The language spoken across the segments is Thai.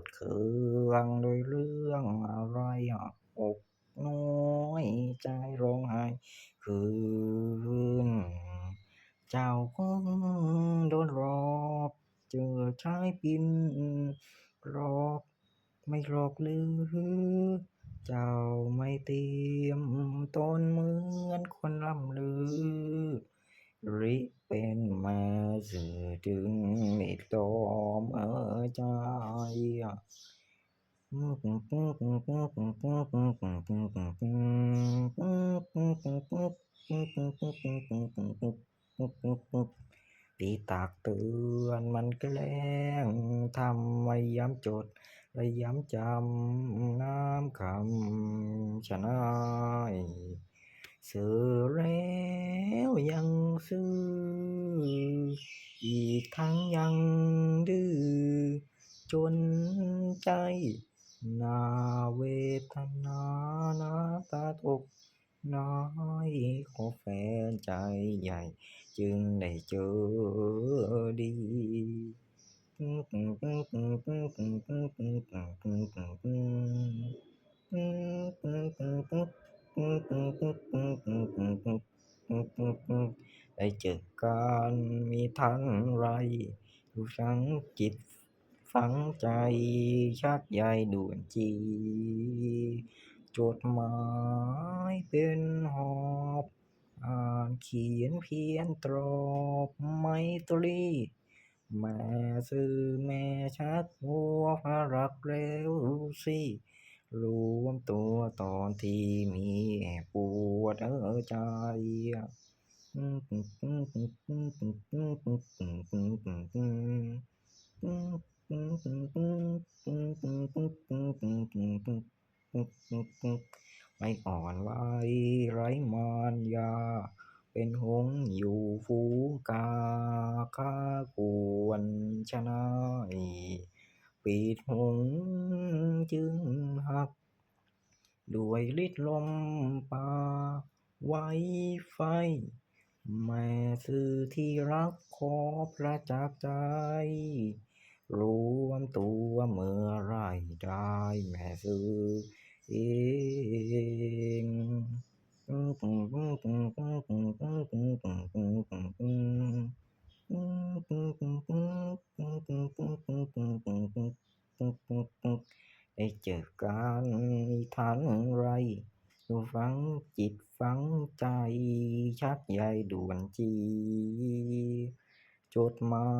ดเคืองโดยเรื่องอะไรอกน้อยใจร้องไห้คืน เจ้าคงโดนหลอกเจอชายปินหลอกไม่หลอกหรือ เจ้าไม่เตรียมตนเหมือนคนล่ำลือ ริเป็นมาสื่อถึงไม่ตอมเออใจ ตีตากเตือนมันแกล้งทำไม่ย้ำจดและย้ำจำน้ำคำชนายสื่อแล้วยังซื่ออีกทั้งยังดื้อ จนใจนาเวทนาน้ำตาตกในขอแฟนใจใหญ่ จึงได้เจอดีได้เจอกันมีทันไรฝังจิต ฝังใจชักใยด่วนจี จดหมายเป็นหอบอ่านเขียนเพียนตรอบไมตรีแม่สื่อแม่ชักหัวพระรักแล้วสิรวมตัวตอนที่มีปวดเออใจ ไม่อ่อนไหวไร้มารยา เป็นหงอยู่ฝูกาค้ากวนชนายปีกหงจึงหัก ด้วยฤทธิ์ลมปาไวไฟ แม่สื่อที่รักขอพระจากใจ รวมตัวเมื่อไรได้แม่สื่อเองได้เจอกันมีทันไรฝังจิตฝังใจชักใยด่วนจี จดหมา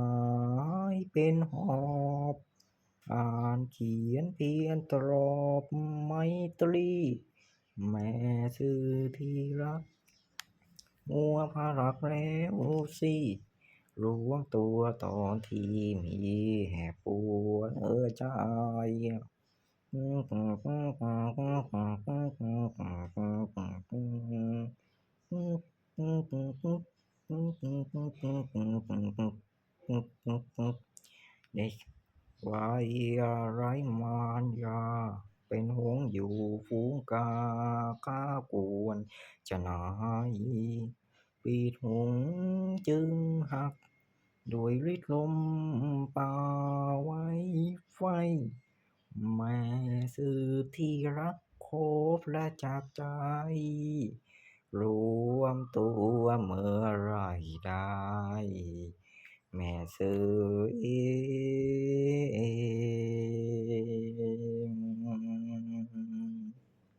ยเป็นหอบอ่านเขียนเพียนตรอบไมตรี แม่สื่อที่รักหัวพระรักแล้วสิรวมตัวตอนที่มีปวดเออใจ เด็กวัยไรมารยา เป็นหงส์อยู่ฝูงกาค้ากวนชะนายปีกหงจึงหัก ด้วยฤทธิ์ลมปราไวไฟ แม่สื่อที่รักขอพระจากใจ รวมตัวเมื่อไรได้ แม่สื่อเอง